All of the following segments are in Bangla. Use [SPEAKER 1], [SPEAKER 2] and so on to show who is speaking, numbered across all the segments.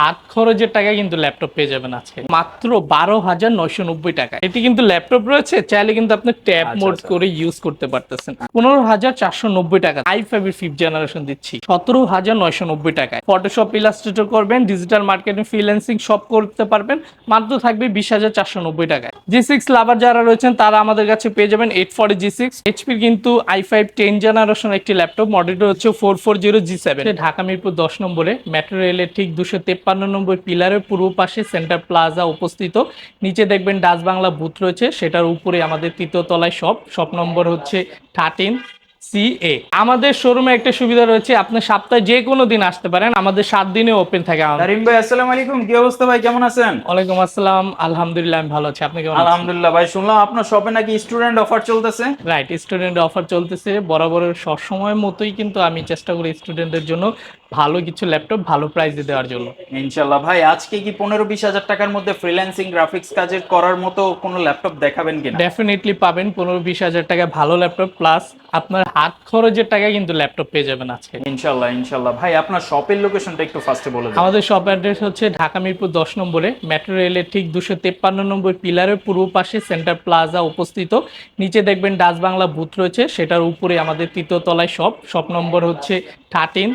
[SPEAKER 1] হাত খরচের টাকা কিন্তু ল্যাপটপ পেয়ে যাবেন আজকে। মাত্র বারো হাজার নয়শো নব্বই টাকা। এটি কিন্তু ল্যাপটপ রয়েছে চাইলে কিন্তু আপনি ট্যাব
[SPEAKER 2] আচ্ছা,
[SPEAKER 1] মোড
[SPEAKER 2] আচ্ছা।
[SPEAKER 1] করে ইউজ করতে পারতেছেন। পনেরো হাজার চারশো নব্বই টাকা। আই ফাইভ এর ফিফথ জেনারেশন দিচ্ছি। সতেরো হাজার নয়শো নব্বই টাকায় ফটোশপ ইলাস্ট্রেটর করবেন ডিজিটাল মার্কেটিং ফ্রিল্যান্সিং সব করতে পারবেন। মাত্র থাকবে বিশ হাজার চারশো নব্বই টাকায়। জি সিক্স লাভার যারা রয়েছেন তারা আমাদের কাছে পেয়ে যাবেন এইট ফোর জি সিক্স এইচপির কিন্তু আই ফাইভ টেন জেনারেশন একটি ল্যাপটপ। মডেলটা হচ্ছে four four zero G seven Dhaka Mirpur দশ নম্বরে মেট্রো রেলের ঠিক দুশো তেপ্পান্ন নম্বর পিলারের পূর্ব পাশে সেন্টার প্লাজা উপস্থিত। নিচে দেখবেন ডাচ বাংলা বুথ রয়েছে সেটার উপরে আমাদের তৃতীয় তলায় শপ শপ নম্বর হচ্ছে থার্টিন সি এ। আমাদের শোরুমে একটা সুবিধা রয়েছে আপনি সপ্তাহে যে কোনো দিন আসতে পারেন আমাদের সাত দিনে ওপেন থাকে আমাদের।
[SPEAKER 2] ভাই আসসালামু আলাইকুম কি অবস্থা ভাই কেমন আছেন?
[SPEAKER 1] ওয়ালাইকুম আসসালাম আলহামদুলিল্লাহ আমি ভালো আছি আপনি কেমন আছেন?
[SPEAKER 2] আলহামদুলিল্লাহ ভাই শুনলাম আপনার শপে নাকি স্টুডেন্ট অফার চলতেছে।
[SPEAKER 1] রাইট স্টুডেন্ট অফার চলতেছে বরাবরের সবসময় মতোই কিন্তু আমি চেষ্টা করি স্টুডেন্টদের জন্য। ভালো কিছু ল্যাপটপ ভালো প্রাইসে দেওয়ার জন্য।
[SPEAKER 2] ইনশাল্লাহ ভাই আজকে কি পনেরো বিশ হাজার টাকার মধ্যে ফ্রিল্যান্সিং গ্রাফিক্স কাজের করার মতো কোনো ল্যাপটপ দেখাবেন কিনা?
[SPEAKER 1] ডেফিনেটলি পাবেন পনেরো বিশ হাজার টাকা ভালো ল্যাপটপ প্লাস আপনার হাত খরচের টাকা কিন্তু ল্যাপটপ পেয়ে যাবেন আজকে।
[SPEAKER 2] ইনশাল্লাহ ইনশাল্লাহ ভাই আপনার শপের লোকেশনটা একটু ফার্স্টে বলে দিন।
[SPEAKER 1] আমাদের শপ অ্যাড্রেস হচ্ছে ঢাকা মিরপুর দশ নম্বরে মেট্রো রেলের ঠিক দুশো তেপ্পান্ন নম্বর পিলারের পূর্ব পাশে সেন্টার প্লাজা উপস্থিত। নিচে দেখবেন ডাচ বাংলা বুথ রয়েছে সেটার উপরে আমাদের তৃতীয় তলায় শপ শপ নম্বর হচ্ছে থার্টিন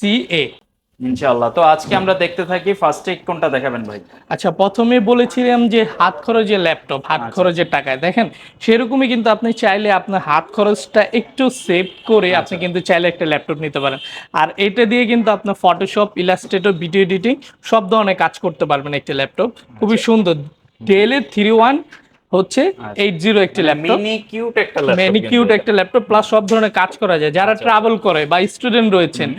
[SPEAKER 1] সি এ
[SPEAKER 2] ইনশাল্লাহ তো আজকে আমরা দেখতে থাকি ফার্স্টে কোনটা দেখাবেন ভাই?
[SPEAKER 1] আচ্ছা প্রথমে বলেছিলাম যে হাত খরচের ল্যাপটপ হাত
[SPEAKER 2] আচ্ছা।
[SPEAKER 1] খরচের টাকায়। দেখেন সেরকমই কিন্তু আপনি চাইলে আপনার হাত খরচটা একটু সেভ করে
[SPEAKER 2] আচ্ছা।
[SPEAKER 1] আপনি কিন্তু চাইলে একটা ল্যাপটপ নিতে পারেন। আর এটা দিয়ে কিন্তু আপনার ফটোশপ ইলাস্ট্রেটর ভিডিও এডিটিং সব ধরনের কাজ করতে পারবেন একটি ল্যাপটপ খুবই
[SPEAKER 2] আচ্ছা।
[SPEAKER 1] সুন্দর ডেলের থ্রি ওয়ান হচ্ছে এইট জিরো একটি ল্যাপটপ
[SPEAKER 2] মিনি কিউট একটা ল্যাপটপ
[SPEAKER 1] ল্যাপটপ প্লাস সব ধরনের কাজ করা যায়। যারা
[SPEAKER 2] আচ্ছা।
[SPEAKER 1] ট্রাভেল করে বা স্টুডেন্ট রয়েছেন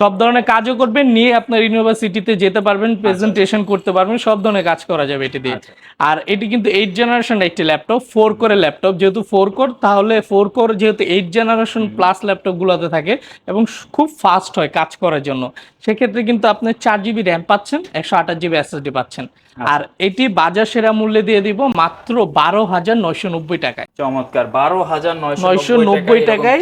[SPEAKER 1] সব ধরনের কাজও করবেন নিয়ে আপনার ইউনিভার্সিটিতে যেতে পারবেন প্রেজেন্টেশন করতে পারবেন সব ধরনের কাজ করা যাবে এটি দিয়ে।
[SPEAKER 2] আচ্ছা।
[SPEAKER 1] আর এটি কিন্তু এইট জেনারেশন একটি ল্যাপটপ ফোর কোরের ল্যাপটপ যেহেতু ফোর কোর তাহলে ফোর কোর যেহেতু এইট জেনারেশন প্লাস ল্যাপটপগুলোতে থাকে এবং খুব ফাস্ট হয় কাজ করার জন্য। সেক্ষেত্রে কিন্তু আপনি চার জিবি র্যাম পাচ্ছেন একশো আঠাশ জিবি এসএসডি পাচ্ছেন। আর এটি বাজার সেরা মূল্যে দিয়ে দিব মাত্র বারো হাজার নয়শো নব্বই টাকায়।
[SPEAKER 2] চমৎকার বারো হাজার
[SPEAKER 1] নয়শো নব্বই টাকায়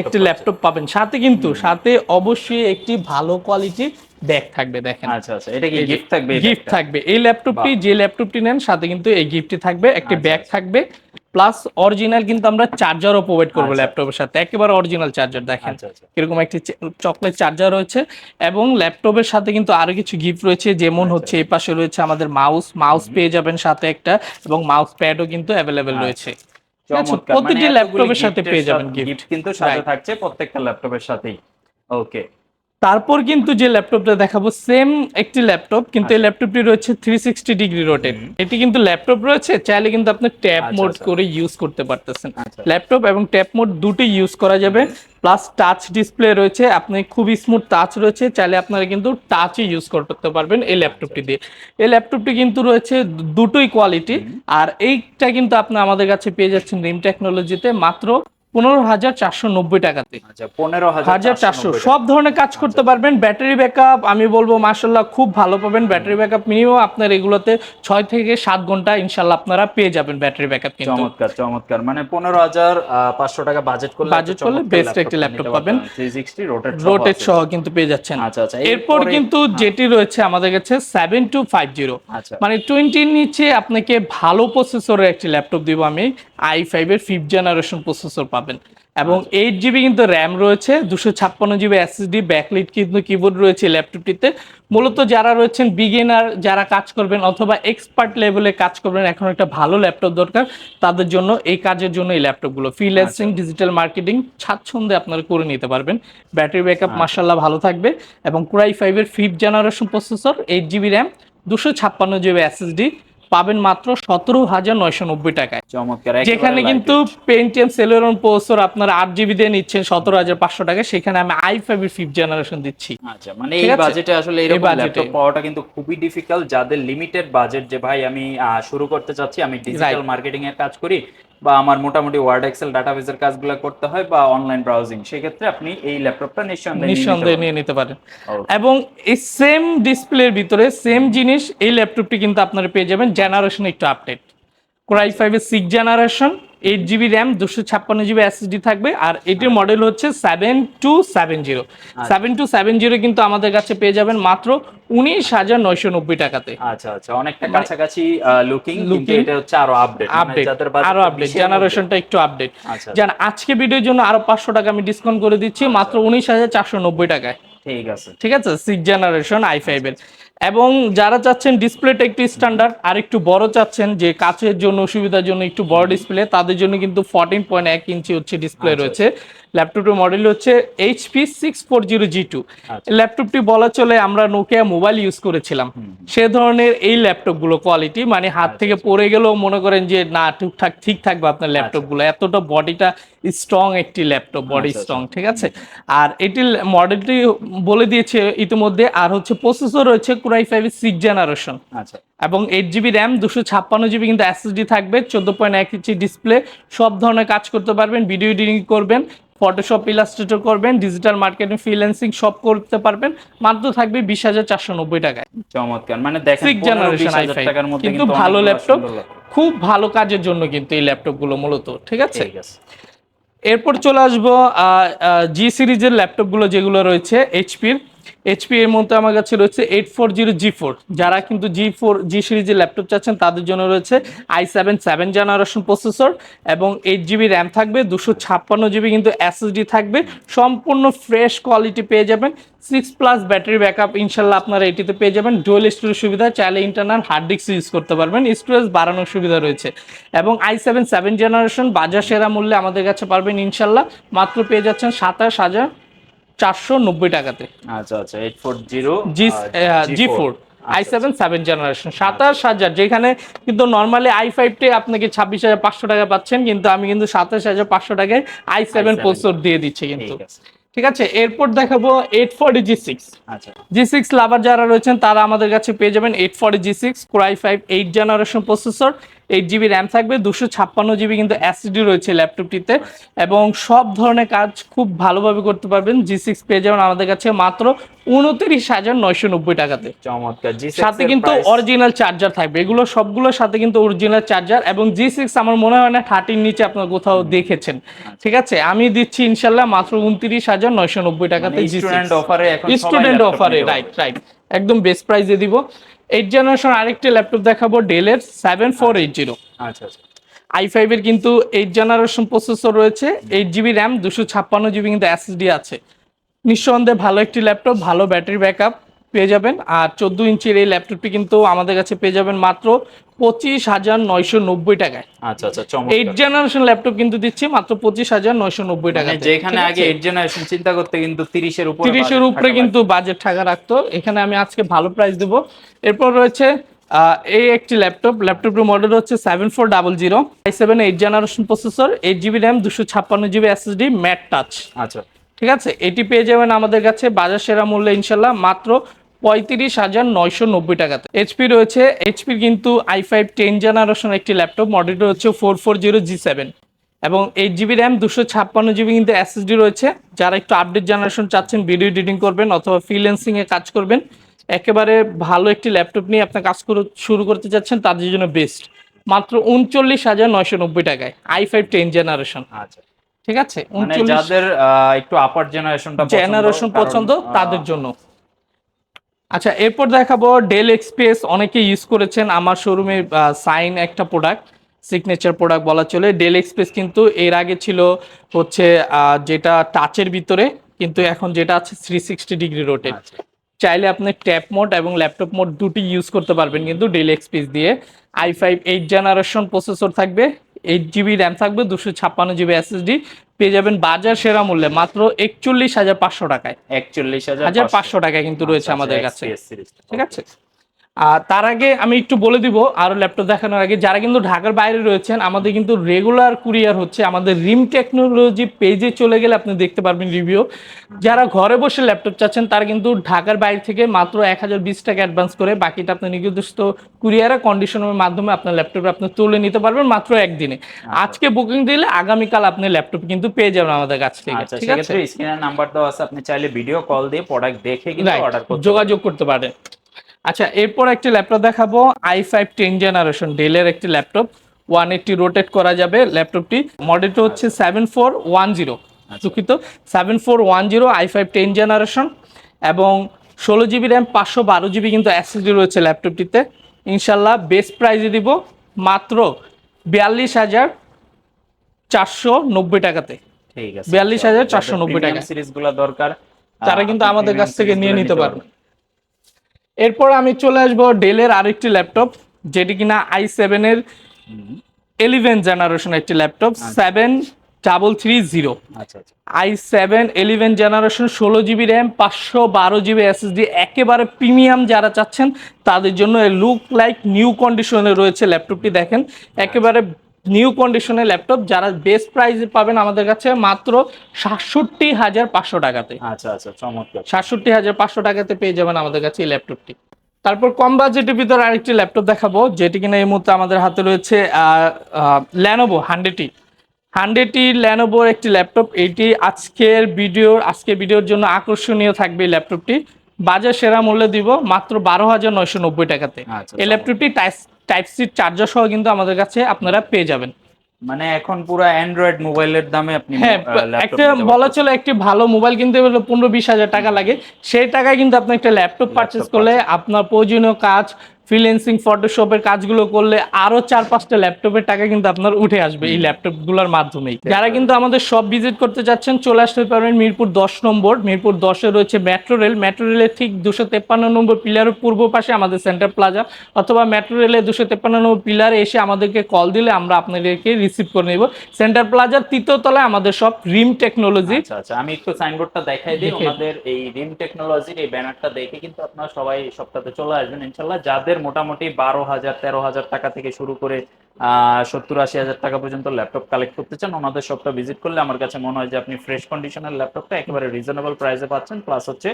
[SPEAKER 2] একটি ল্যাপটপ
[SPEAKER 1] পাবেন। সাথে কিন্তু সাথে অবশ্যই একটি ভালো কোয়ালিটির ব্যাগ থাকবে দেখেন।
[SPEAKER 2] আচ্ছা আচ্ছা। এটা কি গিফট থাকবে?
[SPEAKER 1] গিফট থাকবে। এই ল্যাপটপটি যে ল্যাপটপটি নেন সাথে কিন্তু এই গিফটটি থাকবে। একটি
[SPEAKER 2] আচ্ছা,
[SPEAKER 1] ব্যাগ থাকবে। প্লাস অরিজিনাল কিন্তু আমরা চার্জারও প্রোভাইড করব
[SPEAKER 2] আচ্ছা।
[SPEAKER 1] ল্যাপটপের সাথে। একেবারে অরিজিনাল চার্জার দেখেন।
[SPEAKER 2] আচ্ছা আচ্ছা।
[SPEAKER 1] এরকম একটি চকলেট চার্জার রয়েছে এবং ল্যাপটপের সাথে কিন্তু আরও কিছু গিফট রয়েছে। যেমন
[SPEAKER 2] আচ্ছা।
[SPEAKER 1] হচ্ছে এই পাশে রয়েছে আমাদের মাউস মাউস পেয়ে যাবেন সাথে একটা এবং মাউস প্যাডও কিন্তু অ্যাভেলেবেল
[SPEAKER 2] আচ্ছা।
[SPEAKER 1] রয়েছে। প্রতিটি
[SPEAKER 2] মানে
[SPEAKER 1] ল্যাপটপের সাথে পেয়ে যাবেন গিফট
[SPEAKER 2] কিন্তু সাথে থাকছে প্রত্যেকটা ল্যাপটপের সাথেই। ওকে
[SPEAKER 1] তারপর কিন্তু যে ল্যাপটপটা দেখাবো সেম একটি ল্যাপটপ কিন্তু
[SPEAKER 2] আচ্ছা।
[SPEAKER 1] এই ল্যাপটপটি রয়েছে থ্রি সিক্সটি ডিগ্রি রোটেট এটি কিন্তু ল্যাপটপ রয়েছে চাইলে কিন্তু আপনি ট্যাব
[SPEAKER 2] আচ্ছা,
[SPEAKER 1] মোড
[SPEAKER 2] আচ্ছা।
[SPEAKER 1] করে ইউজ করতে পারতেছেন।
[SPEAKER 2] আচ্ছা।
[SPEAKER 1] ল্যাপটপ এবং ট্যাপ মোড দুটোই ইউজ করা যাবে প্লাস টাচ ডিসপ্লে রয়েছে আপনি খুবই স্মুথ টাচ রয়েছে চাইলে আপনারা কিন্তু টাচই ইউজ করতে পারবেন এই ল্যাপটপটি দিয়ে। এই ল্যাপটপটি কিন্তু রয়েছে দুটোই কোয়ালিটি আর এইটা কিন্তু আপনি আমাদের কাছে পেয়ে যাচ্ছেন রিম টেকনোলজিতে মাত্র পনেরো হাজার চারশো নব্বই টাকাতে।
[SPEAKER 2] আচ্ছা পনেরো
[SPEAKER 1] হাজার চারশো। সব ধরনের কাজ করতে পারবেন ব্যাটারি ব্যাকআপ আমি বলব মার্শাল্লাহ খুব ভালো পাবেন। ব্যাটারি ব্যাকআপ মিনিমাম আপনার এগুলোতে ছয় থেকে সাত ঘণ্টা ইনশাল্লাহ আপনারা পেয়ে যাবেন ব্যাটারি ব্যাকআপ
[SPEAKER 2] চমৎকার চমৎকার। মানে পনেরো হাজার পাঁচশো টাকা বাজেট করলে
[SPEAKER 1] Budget করলে best একটি laptop পাবেন।
[SPEAKER 2] রোটেট
[SPEAKER 1] সহ কিন্তু পেয়ে যাচ্ছেন।
[SPEAKER 2] আচ্ছা আচ্ছা।
[SPEAKER 1] এরপর কিন্তু যেটি রয়েছে আমাদের কাছে সেভেন টু ফাইভ জিরো
[SPEAKER 2] আচ্ছা।
[SPEAKER 1] মানে টোয়েন্টির নিচে আপনাকে ভালো প্রসেসরের একটি ল্যাপটপ দিব আমি আই ফাইভ এর ফিফথ জেনারেশন প্রসেসর পাবেন। এবং এইট জিবি কিন্তু র্যাম রয়েছে দুশো ছাপ্পান্ন জিবি এসএসডি ব্যাকলিট কিন্তু কিবোর্ড রয়েছে ল্যাপটপটিতে মূলত যারা রয়েছেন বিগিনার যারা কাজ করবেন অথবা এক্সপার্ট লেভেলে কাজ করবেন এখন একটা ভালো ল্যাপটপ দরকার। তাদের জন্য এই কাজের জন্য এই ল্যাপটপগুলো ফ্রিল্যান্সিং ডিজিটাল মার্কেটিং স্বাচ্ছন্দ্যে আপনারা করে নিতে পারবেন। ব্যাটারি ব্যাকআপ মার্শাল্লাহ ভালো থাকবে। এবং ক্রাই ফাইভের fifth generation processor eight GB RAM দুশো ছাপ্পান্ন জিবি এসএসডি পাবেন মাত্র সতেরো হাজার নয়শো নব্বই টাকায়। যেখানে কিন্তু পেন্টিএম সেলেরন প্রসেসর আপনার আট জিবি দিয়ে নিচ্ছেন সতেরো হাজার পাঁচশো টাকা সেখানে আমি আই ফাইভ এর ফিফথ জেনারেশন দিচ্ছি।
[SPEAKER 2] আচ্ছা মানে এই? বাজেটে আসলে
[SPEAKER 1] এই
[SPEAKER 2] বাজেটে পাওয়াটা কিন্তু খুবই ডিফিকাল্ট যাদের লিমিটেড বাজেট যে ভাই আমি শুরু করতে চাচ্ছি আমি ডিজিটাল মার্কেটিং এর কাজ করি। বা আমার মোটামুটি ওয়ার্ড এক্সেল ডাটাবেসের কাজগুলো করতে হয় বা অনলাইন ব্রাউজিং সেক্ষেত্রে আপনি এই ল্যাপটপটা নিঃসন্দেহে। নিয়ে নিতে পারেন।
[SPEAKER 1] এবং এই সেম ডিসপ্লের ভিতরে সেম জিনিস এই ল্যাপটপটি কিন্তু আপনারা পেয়ে যাবেন জেনারেশন একটু আপডেট ক্রাই ফাইভের six generation eight GB RAM দুশো ছাপ্পান্ন জিবি এসএসডি থাকবে আর এটির মডেল হচ্ছে seven two seven zero seven two seven zero কিন্তু আমাদের কাছে পেয়ে যাবেন মাত্র উনিশ হাজার নয়শো নব্বই টাকাতে।
[SPEAKER 2] আচ্ছা আচ্ছা অনেকটা কাছাকাছি লুকিং
[SPEAKER 1] মানে
[SPEAKER 2] এটা হচ্ছে আরও আপডেট
[SPEAKER 1] আপডেট
[SPEAKER 2] আরও
[SPEAKER 1] আপডেট
[SPEAKER 2] 20 এর মধ্যে-
[SPEAKER 1] জেনারেশনটা একটু আপডেট
[SPEAKER 2] আচ্ছা।
[SPEAKER 1] জান আজকে ভিডিওর জন্য আরও পাঁচশো টাকা আমি ডিসকাউন্ট করে দিচ্ছি মাত্র উনিশ হাজার চারশো নব্বই টাকায়।
[SPEAKER 2] ঠিক আছে।
[SPEAKER 1] ঠিক আছে? সিক্স জেনারেশন আই ফাইভ এর এবং যারা চাচ্ছেন ডিসপ্লেটা একটু স্ট্যান্ডার্ড আর একটু বড় চাচ্ছেন যে কাচের জন্য সুবিধার জন্য একটু বড় ডিসপ্লে তাদের জন্য কিন্তু ফোরটিন পয়েন্ট এক ইঞ্চি হচ্ছে ডিসপ্লে
[SPEAKER 2] আচ্ছা,
[SPEAKER 1] রয়েছে। ল্যাপটপটির মডেল হচ্ছে HP six four zero G two
[SPEAKER 2] আচ্ছা।
[SPEAKER 1] ল্যাপটপটি বলা চলে আমরা নোকিয়া মোবাইল ইউজ করেছিলাম। সে ধরনের এই ল্যাপটপগুলো কোয়ালিটি মানে হাত
[SPEAKER 2] আচ্ছা,
[SPEAKER 1] থেকে পড়ে গেলেও মনে করেন যে না ঠিকঠাক ঠিক থাকবে আপনার ল্যাপটপগুলো এতটা বডিটা স্ট্রং একটি ল্যাপটপ বডি
[SPEAKER 2] আচ্ছা,
[SPEAKER 1] স্ট্রং ঠিক আছে? আর এটি মডেলটি বলে দিয়েছে ইতিমধ্যে আর হচ্ছে প্রসেসর রয়েছে কুরাই ফাইভ সিক্স জেনারেশন
[SPEAKER 2] আচ্ছা।
[SPEAKER 1] এবং এইট জিবি র্যাম দুশো ছাপ্পান্ন জিবি কিন্তু এসএসডি থাকবে চোদ্দ পয়েন্ট এক ইঞ্চি ডিসপ্লে সব ধরনের কাজ করতে পারবেন ভিডিও এডিটিং করবেন ফটোশপ ইলাস্ট্রেটর করবেন ডিজিটাল মার্কেটিং ফ্রিল্যান্সিং সব করতে পারবেন। মাত্র থাকবে বিশ হাজার চারশো নব্বই টাকায়।
[SPEAKER 2] চমৎকার। মানে দেখেন
[SPEAKER 1] সিক্স জেনারেশন আই
[SPEAKER 2] মধ্যে
[SPEAKER 1] কিন্তু ভালো ল্যাপটপ খুব ভালো কাজের জন্য কিন্তু এই ল্যাপটপগুলো মূলত ঠিক আছে?
[SPEAKER 2] ঠিক আছে।
[SPEAKER 1] এরপর চলে আসব জি সিরিজের ল্যাপটপগুলো যেগুলো রয়েছে এইচপির এইচপি এর মধ্যে আমার কাছে রয়েছে eight four zero G four যারা কিন্তু জি ফোর জি সিরিজের ল্যাপটপ চাচ্ছেন, তাদের জন্য রয়েছে I seven seven generation processor এবং এইট জিবি র্যাম থাকবে, দুশো ছাপ্পান্ন জিবি কিন্তু এসএসডি থাকবে। সম্পূর্ণ ফ্রেশ কোয়ালিটি পেয়ে যাবেন। সিক্স প্লাস ব্যাটারি ব্যাকআপ ইনশাল্লাহ আপনারা এটিতে পেয়ে যাবেন। ডুয়েল স্টোরেজ সুবিধা, চাইলে ইন্টারনাল হার্ড ডিস্ক ইউজ করতে পারবেন। স্টোরেজ বাড়ানোর সুবিধা রয়েছে। এবং আই সেভেন সেভেন জেনারেশন বাজার সেরা মূল্যে আমাদের কাছে পারবেন ইনশাল্লাহ। মাত্র পেয়ে যাচ্ছেন সাতাশ হাজার চারশো নব্বই টাকাতে।
[SPEAKER 2] আচ্ছা আচ্ছা eight four zero
[SPEAKER 1] G G four I seven seven generation সাতাশ হাজার যেখানে কিন্তু নর্মালি আই ফাইভটি আপনাকে ছাব্বিশ হাজার পাঁচশো টাকা পাচ্ছেন কিন্তু আমি কিন্তু সাতাশ হাজার পাঁচশো টাকায় আই সেভেন
[SPEAKER 2] i7
[SPEAKER 1] দিয়ে দিচ্ছি কিন্তু।
[SPEAKER 2] ঠিক আছে।
[SPEAKER 1] এরপর দেখাবো eight forty G six G six lover যারা রয়েছেন তারা আমাদের কাছে পেয়ে যাবেন eight forty G six core i five eight generation processor eight GB RAM থাকবে দুশো ছাপ্পান্ন জিবি কিন্তু অ্যাসিডি রয়েছে ল্যাপটপটিতে এবং সব ধরনের কাজ খুব ভালোভাবে করতে পারবেন। জি সিক্স পেয়ে যাবেন আমাদের কাছে মাত্র উনত্রিশ হাজার নয়শো নব্বই টাকাতে।
[SPEAKER 2] চমৎকার।
[SPEAKER 1] সাথে কিন্তু অরিজিনাল চার্জার থাকবে। এগুলো সবগুলোর সাথে কিন্তু অরিজিনাল চার্জার এবং জি সিক্স আমার মনে হয় না থার্টির নিচে আপনার কোথাও দেখেছেন। ঠিক আছে? আমি দিচ্ছি ইনশাল্লাহ মাত্র উনত্রিশ হাজার নয়শো নব্বই টাকাতে
[SPEAKER 2] স্টুডেন্ট অফারে
[SPEAKER 1] স্টুডেন্ট অফারে রাইট রাইট একদম বেস্ট প্রাইসে দিব। এইট জেনারেশন আরেকটি ল্যাপটপ দেখাবো ডেলের সেভেন ফোর এইট জিরো
[SPEAKER 2] আচ্ছা আচ্ছা।
[SPEAKER 1] আই ফাইভের কিন্তু এইট জেনারেশন প্রসেসর রয়েছে এইট জিবি র্যাম দুশো ছাপ্পান্ন জিবি কিন্তু এসএসডি আছে। নিঃসন্দেহে ভালো একটি ল্যাপটপ ভালো ব্যাটারি ব্যাকআপ পেয়ে যাবেন। আর চোদ্দ ইঞ্চির এই ল্যাপটপটি কিন্তু আমাদের কাছে পেয়ে যাবেন মাত্র পঁচিশ হাজার নয়শো নব্বই টাকায়।
[SPEAKER 2] আচ্ছা আচ্ছা
[SPEAKER 1] এইট জেনারেশন ল্যাপটপ কিন্তু দিচ্ছি মাত্র পঁচিশ হাজার নয়শো নব্বই টাকা
[SPEAKER 2] মানে যেখানে আগে এইট জেনারেশন চিন্তা করতে কিন্তু 30 এর উপরে
[SPEAKER 1] তিরিশের উপরে কিন্তু বাজেট টাকা রাখতো এখানে আমি আজকে ভালো প্রাইস দেবো। এরপর রয়েছে আহ, এই একটি ল্যাপটপ ল্যাপটপটির মডেল হচ্ছে seven four double zero I seven eight generation processor eight GB RAM দুশো ছাপ্পান্ন জিবি এসএসডি ম্যাট টাচ
[SPEAKER 2] আচ্ছা।
[SPEAKER 1] ঠিক আছে? এটি পেয়ে যাবেন আমাদের কাছে বাজার সেরা মূল্যে ইনশাল্লাহ মাত্র পঁয়ত্রিশ হাজার নয়শো নব্বই টাকাতে। এইচপি রয়েছে এইচপির কিন্তু আই ফাইভ টেন জেনারেশন একটি ল্যাপটপ মডেলটা হচ্ছে four four zero G seven এবং এইট জিবি র্যাম দুশো ছাপ্পান্ন জিবি কিন্তু এসএসডি রয়েছে। যারা একটু আপডেট জেনারেশন চাচ্ছেন ভিডিও এডিটিং করবেন অথবা ফ্রিল্যান্সিং এ কাজ করবেন একেবারে ভালো একটি ল্যাপটপ নিয়ে আপনার কাজ করে শুরু করতে চাচ্ছেন তাদের জন্য বেস্ট মাত্র উনচল্লিশ হাজার নয়শো নব্বই টাকায় আই ফাইভ টেন জেনারেশন
[SPEAKER 2] আচ্ছা।
[SPEAKER 1] ঠিক আছে?
[SPEAKER 2] মানে যাদের একটু আপার জেনারেশনটা
[SPEAKER 1] জেনারেশন পছন্দ তাদের জন্য। আচ্ছা এরপর দেখাবো ডেল এক্সপ্রেস অনেকে ইউজ করেছেন। আমার শোরুমে সাইন একটা প্রোডাক্ট সিগনেচার প্রোডাক্ট বলা চলে। ডেল এক্সপ্রেস কিন্তু এর আগে ছিল হচ্ছে যেটা টাচের ভিতরে কিন্তু এখন যেটা আছে থ্রি সিক্সটি ডিগ্রি রোটেট চাইলে আপনি ট্যাপ মোড এবং ল্যাপটপ মোড দুটি ইউজ করতে পারবেন কিন্তু ডেল এক্সপিস দিয়ে। I five eight generation processor থাকবে। এইট জিবি র্যাম থাকবে দুশো ছাপ্পান্ন জিবি এসএসডি পেয়ে যাবেন বাজার সেরা মূল্যে মাত্র একচল্লিশ হাজার পাঁচশো টাকায়।
[SPEAKER 2] একচল্লিশ
[SPEAKER 1] হাজার পাঁচশো। টাকায় কিন্তু রয়েছে
[SPEAKER 2] আচ্ছা,
[SPEAKER 1] আমাদের
[SPEAKER 2] আচ্ছা,
[SPEAKER 1] কাছে।
[SPEAKER 2] XPS series
[SPEAKER 1] ঠিক আছে? তার আগে আমি একটু বলে দিব আরও ল্যাপটপ দেখানোর আগে যারা কিন্তু ঢাকার বাইরে রয়েছেন আমাদের কিন্তু রেগুলার কুরিয়ার হচ্ছে আমাদের রিম টেকনোলজি পেজে চলে গেলে আপনি দেখতে পারবেন রিভিউ যারা ঘরে বসে ল্যাপটপ চাচ্ছেন তারা কিন্তু ঢাকার বাইরে থেকে মাত্র এক হাজার বিশ টাকা অ্যাডভান্স করে বাকিটা আপনি নির্দিষ্ট কুরিয়ারে কন্ডিশনের মাধ্যমে আপনার ল্যাপটপ আপনি তুলে নিতে পারবেন মাত্র একদিনে। আজকে বুকিং দিলে আগামীকাল আপনি ল্যাপটপ কিন্তু পেয়ে যাবেন আমাদের কাছ থেকে
[SPEAKER 2] আচ্ছা
[SPEAKER 1] ঠিক আছে?
[SPEAKER 2] স্ক্রিনের নাম্বার দেওয়া আছে আপনি চাইলে ভিডিও কল দিয়ে প্রোডাক্ট দেখে কিন্তু অর্ডার
[SPEAKER 1] যোগাযোগ করতে পারেন আচ্ছা এরপর একটি ল্যাপটপ দেখাবো আই ফাইভ টেন জেনারেশন ডেলের একটি ল্যাপটপ। ওয়ান এইটটি রোটেট করা যাবে ল্যাপটপটি। মডেলটা হচ্ছে সেভেন ফোর ওয়ান জিরো দুঃখিত। Seven four one zero I five ten generation এবং ষোলো জিবি র্যাম পাঁচশো বারো জিবি কিন্তু এসএসডি রয়েছে ল্যাপটপটিতে। ইনশাল্লাহ বেস্ট প্রাইজে দিব মাত্র বিয়াল্লিশ হাজার চারশো নব্বই টাকাতে।
[SPEAKER 2] ঠিক আছে।
[SPEAKER 1] 42,490 টাকা।
[SPEAKER 2] সিরিজগুলো দরকার।
[SPEAKER 1] তারা কিন্তু আমাদের কাছ থেকে নিয়ে নিতে পারবে। এরপর আমি চলে আসব ডেলের আরেকটি ল্যাপটপ যেটি কিনা আই সেভেনের এলিভেন জেনারেশন একটি laptop seven double three zero
[SPEAKER 2] আচ্ছা আচ্ছা।
[SPEAKER 1] আই সেভেন এলিভেন জেনারেশন ষোলো জিবি র্যাম পাঁচশো বারো জিবি এসএসডি একেবারে প্রিমিয়াম যারা চাচ্ছেন তাদের জন্য লুক লাইক নিউ কন্ডিশনে রয়েছে ল্যাপটপটি দেখেন। একেবারে নিউ কন্ডিশনের ল্যাপটপ যারা বেস্ট প্রাইসে পাবেন আমাদের কাছে মাত্র সাতষট্টি হাজার পাঁচশো টাকাতে।
[SPEAKER 2] আচ্ছা আচ্ছা চমৎকার।
[SPEAKER 1] সাতষট্টি হাজার পাঁচশো টাকাতে পেয়ে যাবেন আমাদের কাছে এই ল্যাপটপটি। তারপর কম বাজেটের ভিতরে আরেকটি ল্যাপটপ দেখাবো যেটি কিনা এই মুহূর্তে আমাদের হাতে রয়েছে ল্যানোভো হান্ড্রেডটি। হান্ড্রেডটি ল্যানোভোর একটি ল্যাপটপ এটি আজকের ভিডিওর আজকের ভিডিওর জন্য আকর্ষণীয় থাকবে এই ল্যাপটপটি। বাজার সেরা মূল্যে দিব মাত্র বারো হাজার নয়শো নব্বই টাকাতে।
[SPEAKER 2] আচ্ছা,
[SPEAKER 1] এই ল্যাপটপটি টাইপ টাইপ সি চার্জার সহ কিন্তু আমাদের কাছে আপনারা পেয়ে যাবেন।
[SPEAKER 2] মানে এখন পুরো অ্যান্ড্রয়েড মোবাইলের দামে আপনি
[SPEAKER 1] হ্যাঁ একটা বলা চলে একটি ভালো মোবাইল কিনতে হলে পনেরো বিশ হাজার টাকা লাগে। সেই টাকায় কিন্তু আপনি একটা ল্যাপটপ পারচেস করলে আপনার প্রয়োজনীয় কাজ ফ্রিল্যান্সিং ফটোশপের কাজগুলো করলে আরও চার পাঁচটা ল্যাপটপের টাকা কিন্তু আপনার উঠে আসবে এই ল্যাপটপগুলোর মাধ্যমেই। যারা কিন্তু আমাদের সব ভিজিট করতে যাচ্ছেন চলে আসতে পারবেন মিরপুর দশ নম্বর। মিরপুর দশে রয়েছে মেট্রো রেল মেট্রো রেলের ঠিক দুশো তেপ্পান্ন নম্বর পিলারের পূর্ব পাশে আমাদের সেন্টার প্লাজা অথবা মেট্রো রেলের দুশো তেপ্পান্ন নম্বর পিলারে এসে আমাদেরকে কল দিলে আমরা আপনাদেরকে রিসিভ করে নেব। সেন্টার প্লাজার তৃতীয় তলায় আমাদের সব রিম টেকনোলজি
[SPEAKER 2] আচ্ছা আচ্ছা আমি একটু সাইনবোর্ডটা দেখাই দিই। আমাদের এই রিম টেকনোলজির এই ব্যানারটা দেখে কিন্তু আপনারা সবাই সপ্তাহে চলে আসবেন ইনশাল্লাহ যাদের মোটামুটি বারো হাজার, তেরো হাজার টাকা থেকে শুরু করে সত্তর, আশি হাজার টাকা পর্যন্ত ল্যাপটপ কালেক্ট করতে চান। ওনাদের শপটা ভিজিট করলে আমার কাছে মনে হয় যে আপনি ফ্রেশ কন্ডিশনের ল্যাপটপটা একেবারে রিজনেবল প্রাইসে পাচ্ছেন প্লাস হচ্ছে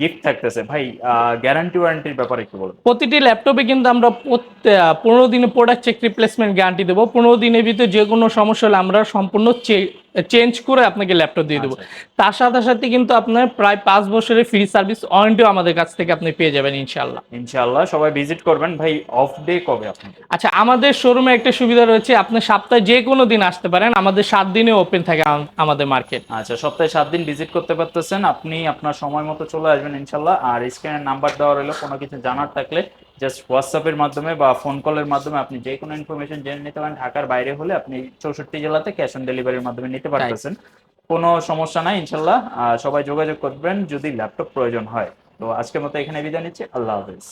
[SPEAKER 2] গিফট থাকতেছে। ভাই গ্যারান্টি ওয়ারেন্টির ব্যাপারে কি বলব
[SPEAKER 1] প্রতিটি ল্যাপটপে কিন্তু আমরা পনেরো দিনে প্রোডাক্ট চেক রিপ্লেসমেন্ট গ্যারান্টি দেবো। পনেরো দিনের ভিতরে যে কোনো সমস্যা হলে আমরা সম্পূর্ণ চেঞ্জ করে আপনাকে ল্যাপটপ দিয়ে দেবো। তার সাথে সাথে কিন্তু আপনার প্রায় পাঁচ বছরের ফ্রি সার্ভিস ওয়ারেন্টিও আমাদের কাছ থেকে আপনি পেয়ে যাবেন ইনশাল্লাহ
[SPEAKER 2] ইনশাল্লাহ সবাই ভিজিট করবেন। ভাই অফ ডে কবে
[SPEAKER 1] আচ্ছা আমাদের শোরুমে একটা সুবিধা রয়েছে আপনি সপ্তাহে যে কোনো দিন আসতে পারেন আমাদের সাত দিনে ওপেন থাকে আমাদের মার্কেট
[SPEAKER 2] আচ্ছা সপ্তাহে সাত দিন ভিজিট করতে পারতেছেন আপনি আপনার সময় মতো চলে আসবেন ইনশাল্লাহ আর স্ক্রিনের নাম্বার দেওয়া রইল কোনো কিছু জানার থাকলে জাস্ট হোয়াটসঅ্যাপের মাধ্যমে বা ফোন কলের মাধ্যমে আপনি যে কোনো ইনফরমেশন জেনে নিতে পারেন ঢাকার বাইরে হলে আপনি চৌষট্টি জেলাতে ক্যাশ অন ডেলিভারির মাধ্যমে নিতে পারতেছেন। কোনো সমস্যা নাই ইনশাল্লাহ। সবাই যোগাযোগ করবেন যদি ল্যাপটপ প্রয়োজন হয়। তো আজকের মতো এখানে বিদায় নিচ্ছি। আল্লাহ হাফেজ।